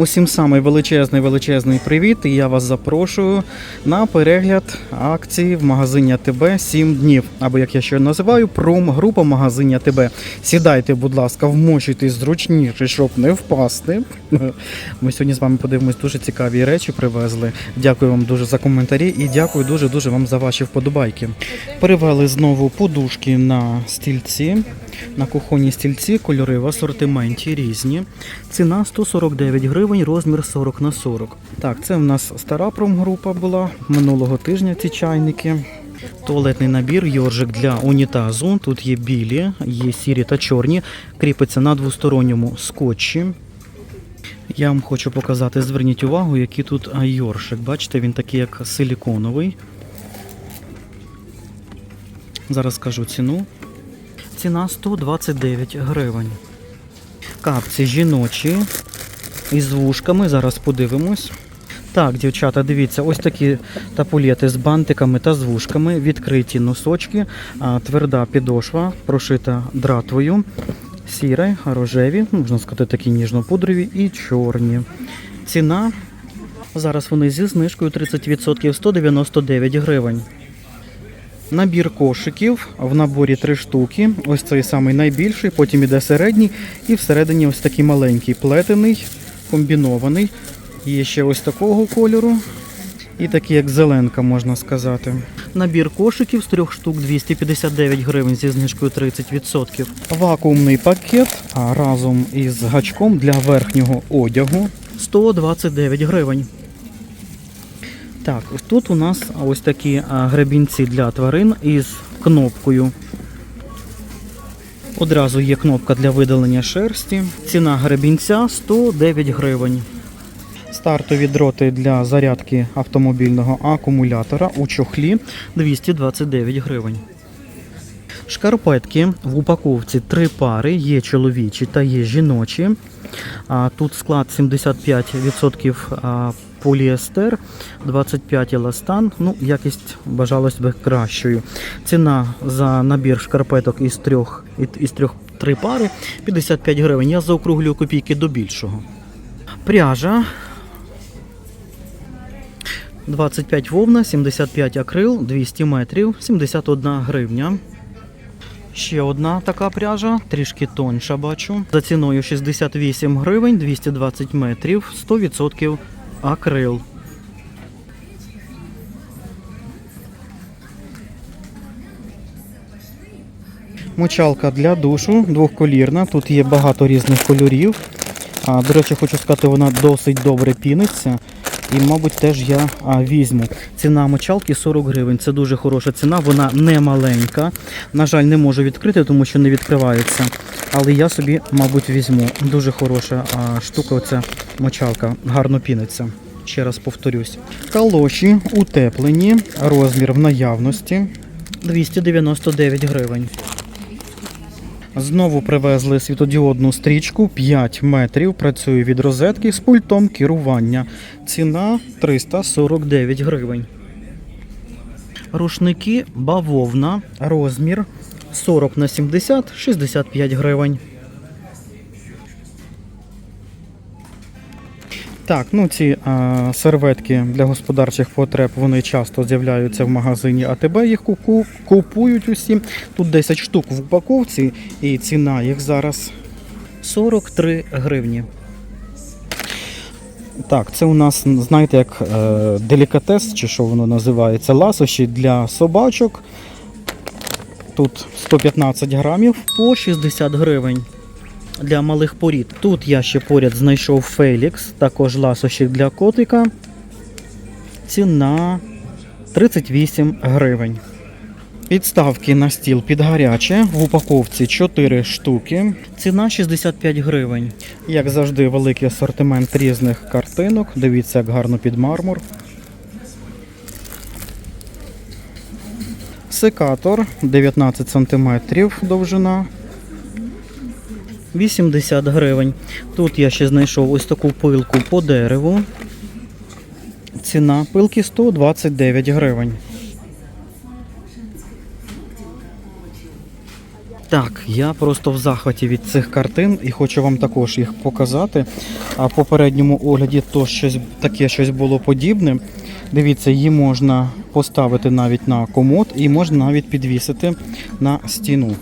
Усім самий величезний величезний привіт. І я вас запрошую на перегляд акції в магазині АТБ 7 днів. Або як я ще називаю, пром-група магазині АТБ. Сідайте, будь ласка, вмочуйтесь зручніше, щоб не впасти. Ми сьогодні з вами подивимось дуже цікаві речі. Привезли. Дякую вам дуже за коментарі і дякую дуже дуже вам за ваші вподобайки. Привели знову подушки на стільці, на кухонні стільці, кольори в асортименті різні. Ціна 149 гривень, розмір 40 на 40. Так, це в нас стара промгрупа була минулого тижня. Ці чайники. Туалетний набір, йоржик для унітазу. Тут є білі, є сірі та чорні. Кріпиться на двосторонньому скотчі. Я вам хочу показати, зверніть увагу, який тут йоршик. Бачите, він такий як силіконовий. Зараз скажу ціну. Ціна 129 гривень. Капці жіночі із вушками. Зараз подивимось. Так, дівчата, дивіться, ось такі тапулети з бантиками та з вушками, відкриті носочки, тверда підошва, прошита дратвою, сіре, рожеві, можна сказати, такі ніжно-пудрові і чорні. Ціна зараз вони зі знижкою 30% 199 гривень. Набір кошиків в наборі три штуки. Ось цей самий найбільший, потім іде середній, і всередині ось такий маленький плетений, комбінований. Є ще ось такого кольору. І такий, як зеленка, можна сказати. Набір кошиків з трьох штук 259 гривень зі знижкою 30%. Вакуумний пакет разом із гачком для верхнього одягу 129 гривень. Так, тут у нас ось такі гребінці для тварин із кнопкою. Одразу є кнопка для видалення шерсті. Ціна гребінця 109 гривень. Стартові дроти для зарядки автомобільного акумулятора у чохлі 229 гривень. Шкарпетки в упаковці три пари, є чоловічі та є жіночі. Тут склад 75% а, поліестер, 25 еластан. Ну, якість бажалось би кращою. Ціна за набір шкарпеток із трьох, із трьох три пари 55 гривень. Я заокруглюю копійки до більшого. Пряжа 25 вовна, 75 акрил, 200 метрів, 71 гривня. Ще одна така пряжа, трішки тонша бачу. За ціною 68 гривень, 220 метрів, 100% акрил. Мочалка для душу, двохколірна. Тут є багато різних кольорів. А, до речі, хочу сказати, вона досить добре піниться. І, мабуть, теж я а, візьму. Ціна мочалки 40 гривень. Це дуже хороша ціна, вона не маленька. На жаль, не можу відкрити, тому що не відкривається. Але я собі, мабуть, візьму. Дуже хороша а, штука, оця мочалка. Гарно піниться. Ще раз повторюсь. Калоші утеплені, розмір в наявності 299 гривень. Знову привезли світодіодну стрічку 5 метрів. Працює від розетки з пультом керування. Ціна 349 гривень. Рушники бавовна. Розмір 40 на 70 65 гривень. Так, ну ці а, серветки для господарчих потреб вони часто з'являються в магазині АТБ. Їх куку- купують усі. Тут 10 штук в упаковці, і ціна їх зараз 43 гривні. Так, це у нас, знаєте, як е, делікатес, чи що воно називається, ласощі для собачок. Тут 115 грамів по 60 гривень для малих порід. Тут я ще поряд знайшов Фелікс, також ласощі для котика. Ціна 38 гривень. Підставки на стіл під гаряче. В упаковці 4 штуки. Ціна 65 гривень. Як завжди, великий асортимент різних картинок. Дивіться, як гарно під мармур. Секатор 19 см довжина. 80 гривень. Тут я ще знайшов ось таку пилку по дереву. Ціна пилки 129 гривень. Так, я просто в захваті від цих картин і хочу вам також їх показати. А в попередньому огляді то щось таке щось було подібне. Дивіться, її можна поставити навіть на комод і можна навіть підвісити на стіну.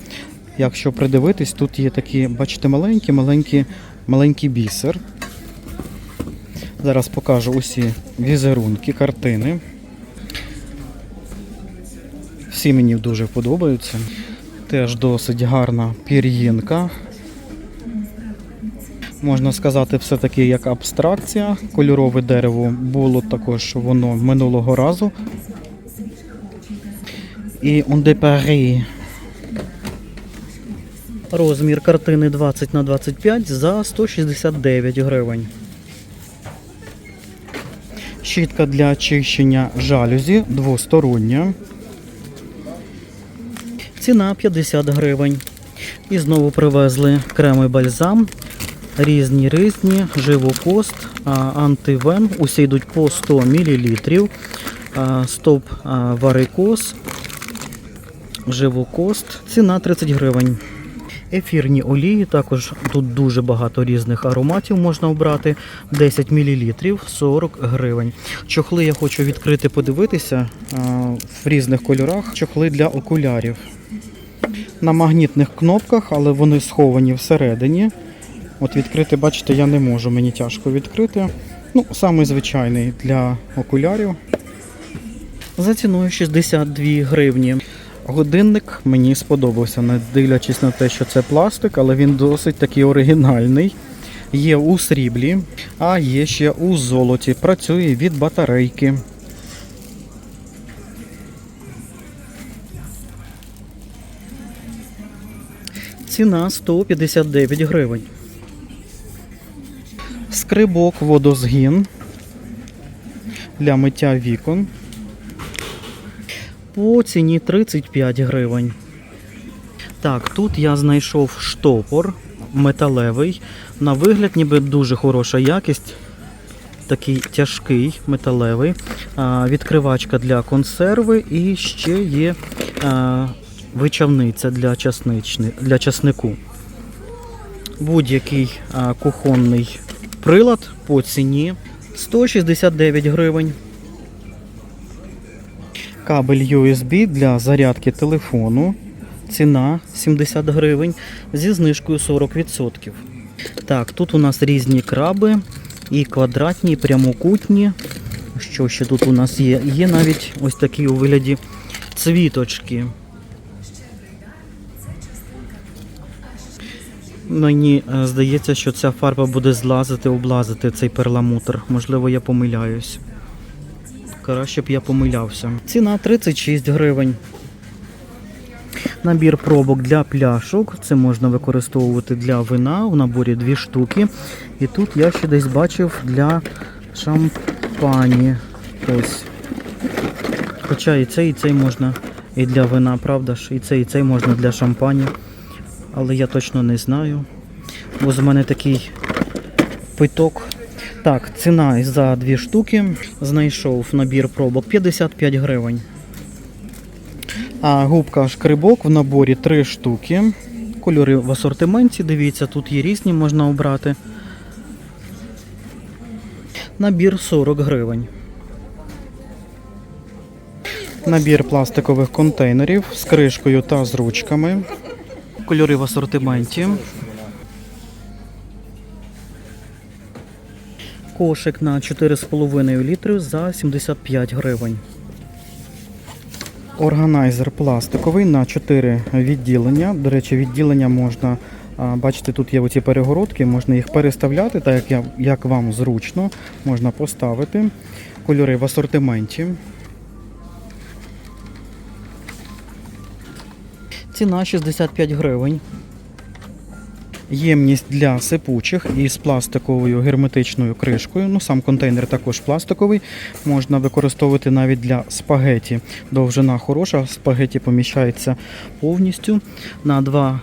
Якщо придивитись, тут є такі, бачите, маленькі, маленькі, маленький бісер. Зараз покажу усі візерунки, картини. Всі мені дуже подобаються. Теж досить гарна пір'їнка. Можна сказати, все-таки як абстракція. Кольорове дерево було також воно минулого разу. І Paris. Розмір картини 20 на 25 за 169 гривень. Щітка для очищення жалюзі двостороння. Ціна 50 гривень. І знову привезли креми бальзам. Різні різні, живокост, антивен. Усі йдуть по 100 мл. Стоп варикоз, живокост. Ціна 30 гривень. Ефірні олії, також тут дуже багато різних ароматів можна обрати. 10 мл 40 гривень. Чохли я хочу відкрити, подивитися в різних кольорах. Чохли для окулярів. На магнітних кнопках, але вони сховані всередині. От відкрити, бачите, я не можу, мені тяжко відкрити. Ну, самий звичайний для окулярів. За ціною 62 гривні. Годинник мені сподобався, не дивлячись на те, що це пластик, але він досить такий оригінальний. Є у сріблі, а є ще у золоті. Працює від батарейки. Ціна 159 гривень. Скрибок водозгін для миття вікон. По ціні 35 гривень. Так, тут я знайшов штопор металевий. На вигляд, ніби дуже хороша якість. Такий тяжкий металевий. Відкривачка для консерви і ще є вичавниця для, часнични, для часнику. Будь-який кухонний прилад по ціні 169 гривень. Кабель USB для зарядки телефону. Ціна 70 гривень зі знижкою 40%. Так, тут у нас різні краби, і квадратні, і прямокутні. Що ще тут у нас є? Є навіть ось такі у вигляді цвіточки. Мені е, здається, що ця фарба буде злазити, облазити цей перламутр. Можливо, я помиляюсь. Краще б я помилявся. Ціна 36 гривень. Набір пробок для пляшок. Це можна використовувати для вина. В наборі дві штуки. І тут я ще десь бачив для шампані. Ось. Хоча і цей, і цей можна і для вина, правда ж? І цей, і цей можна для шампані. Але я точно не знаю. Бо з мене такий питок. Так, ціна за дві штуки. Знайшов набір пробок 55 гривень. А губка шкрибок в наборі 3 штуки. Кольори в асортименті, дивіться, тут є різні, можна обрати. Набір 40 гривень. Набір пластикових контейнерів з кришкою та з ручками. Кольори в асортименті. Кошик на 4,5 літри за 75 гривень. Органайзер пластиковий на 4 відділення. До речі, відділення можна, бачите, тут є оці перегородки, можна їх переставляти, так як, як вам зручно, можна поставити. Кольори в асортименті. Ціна 65 гривень. Ємність для сипучих із пластиковою герметичною кришкою. Ну, сам контейнер також пластиковий. Можна використовувати навіть для спагеті. Довжина хороша, спагеті поміщається повністю на 2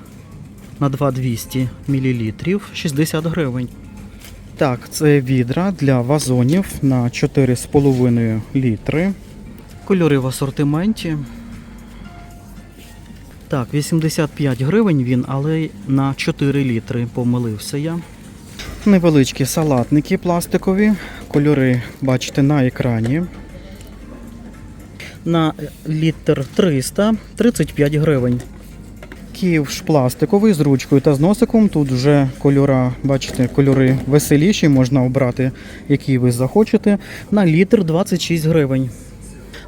на 2200 мл 60 гривень. Так, це відра для вазонів на 4,5 літри. Кольори в асортименті. Так, 85 гривень він, але на 4 літри помилився я. Невеличкі салатники пластикові. Кольори бачите на екрані. На літр 300 35 гривень. Ківш пластиковий з ручкою та з носиком. Тут вже кольора, бачите, кольори веселіші, можна обрати, які ви захочете. На літр 26 гривень.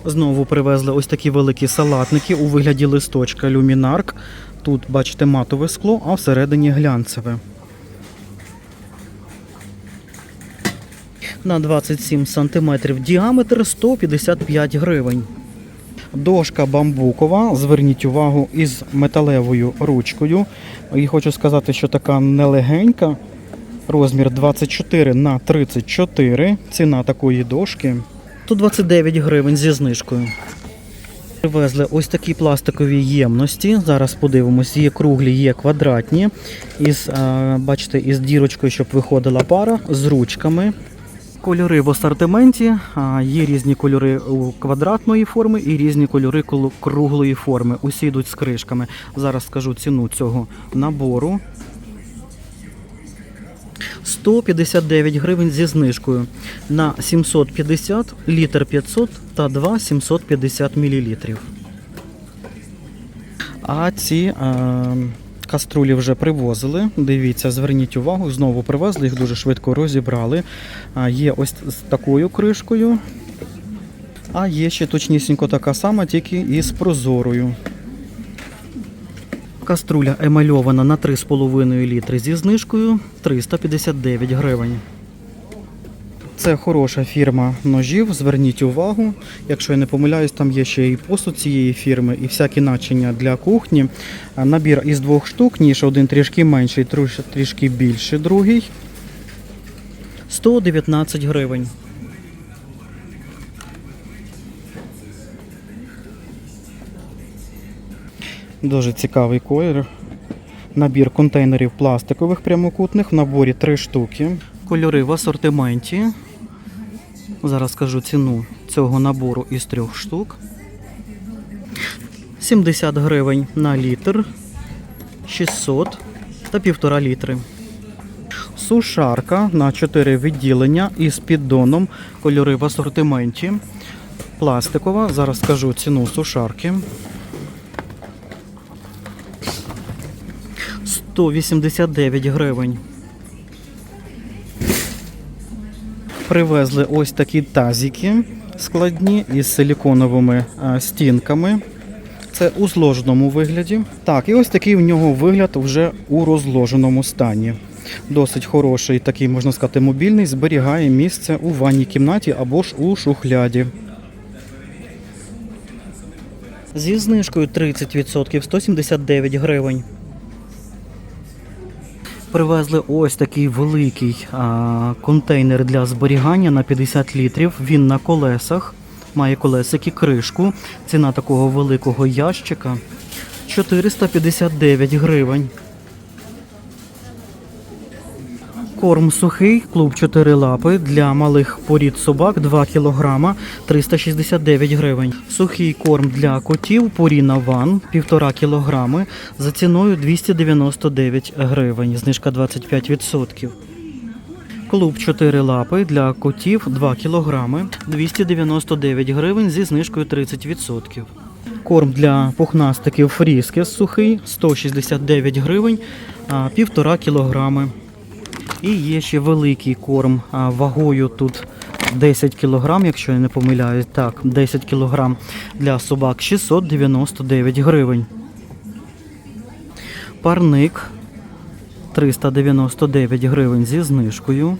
Знову привезли ось такі великі салатники у вигляді листочка люмінарк. Тут, бачите, матове скло, а всередині глянцеве. На 27 см діаметр 155 гривень. Дошка бамбукова, зверніть увагу, із металевою ручкою. І хочу сказати, що така нелегенька. Розмір 24 на 34. Ціна такої дошки 129 гривень зі знижкою. Привезли ось такі пластикові ємності. Зараз подивимось, є круглі, є квадратні. Із, бачите, із дірочкою, щоб виходила пара, з ручками. Кольори в асортименті. Є різні кольори квадратної форми і різні кольори круглої форми. Усі йдуть з кришками. Зараз скажу ціну цього набору. 159 гривень зі знижкою на 750, літр 500 та 2 750 мілілітрів. А ці е, каструлі вже привозили. Дивіться, зверніть увагу, знову привезли, їх дуже швидко розібрали. А, є ось з такою кришкою. А є ще точнісінько така сама, тільки із прозорою. Каструля емальована на 3,5 літри зі знижкою 359 гривень. Це хороша фірма ножів. Зверніть увагу. Якщо я не помиляюсь, там є ще і посуд цієї фірми, і всякі начиння для кухні. Набір із двох штук, ніж один трішки менший, трішки більший, другий. 119 гривень. Дуже цікавий колір. Набір контейнерів пластикових прямокутних в наборі 3 штуки. Кольори в асортименті. Зараз скажу ціну цього набору із трьох штук. 70 гривень на літр, 600 та півтора літри. Сушарка на 4 відділення із піддоном. Кольори в асортименті. Пластикова. Зараз скажу ціну сушарки. 189 гривень. Привезли ось такі тазики складні із силіконовими стінками. Це у зложеному вигляді. Так, і ось такий в нього вигляд вже у розложеному стані. Досить хороший, такий, можна сказати, мобільний, зберігає місце у ванній кімнаті або ж у шухляді. Зі знижкою 30% 179 гривень. Привезли ось такий великий а, контейнер для зберігання на 50 літрів. Він на колесах, має колесики, кришку. Ціна такого великого ящика 459 гривень. Корм сухий, клуб 4 лапи для малих порід собак 2 кг 369 гривень. Сухий корм для котів Purina One 1,5 кг за ціною 299 гривень. Знижка 25%. Клуб 4 лапи для котів 2 кг 299 гривень зі знижкою 30%. Корм для пухнастиків фріскес сухий 169 гривень, 1,5 кг. І є ще великий корм вагою тут 10 кг, якщо я не помиляюсь. Так, 10 кг для собак 699 гривень. Парник 399 гривень зі знижкою.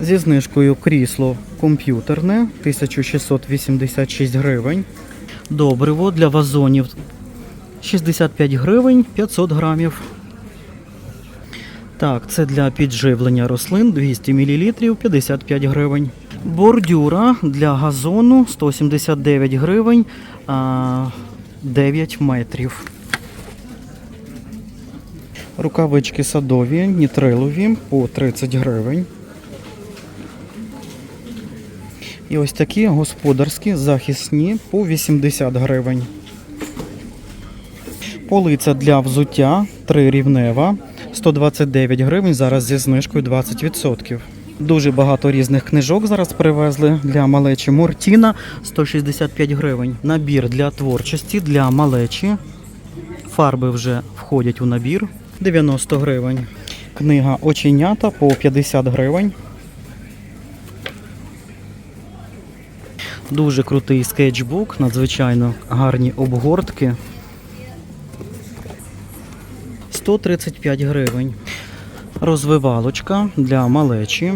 Зі знижкою крісло комп'ютерне 1686 гривень. Добриво для вазонів 65 гривень 500 грамів. Так, це для підживлення рослин 200 мл 55 гривень. Бордюра для газону 179 гривень 9 метрів. Рукавички садові, нітрилові по 30 гривень. І ось такі господарські захисні по 80 гривень. Полиця для взуття трирівнева 129 гривень, зараз зі знижкою 20%. Дуже багато різних книжок зараз привезли для малечі. Мортіна 165 гривень. Набір для творчості для малечі. Фарби вже входять у набір 90 гривень. Книга Оченята по 50 гривень. Дуже крутий скетчбук, надзвичайно гарні обгортки. 135 гривень. Розвивалочка для малечі.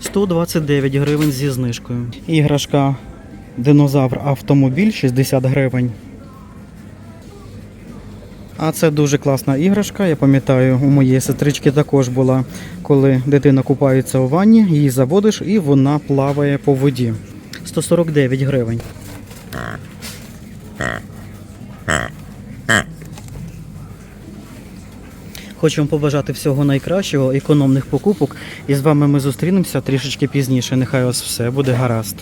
129 гривень зі знижкою. Іграшка Динозавр автомобіль 60 гривень. А це дуже класна іграшка. Я пам'ятаю, у моєї сестрички також була, коли дитина купається у ванні, її заводиш і вона плаває по воді. 149 гривень. Вам побажати всього найкращого, економних покупок. І з вами ми зустрінемося трішечки пізніше. Нехай у вас все буде гаразд.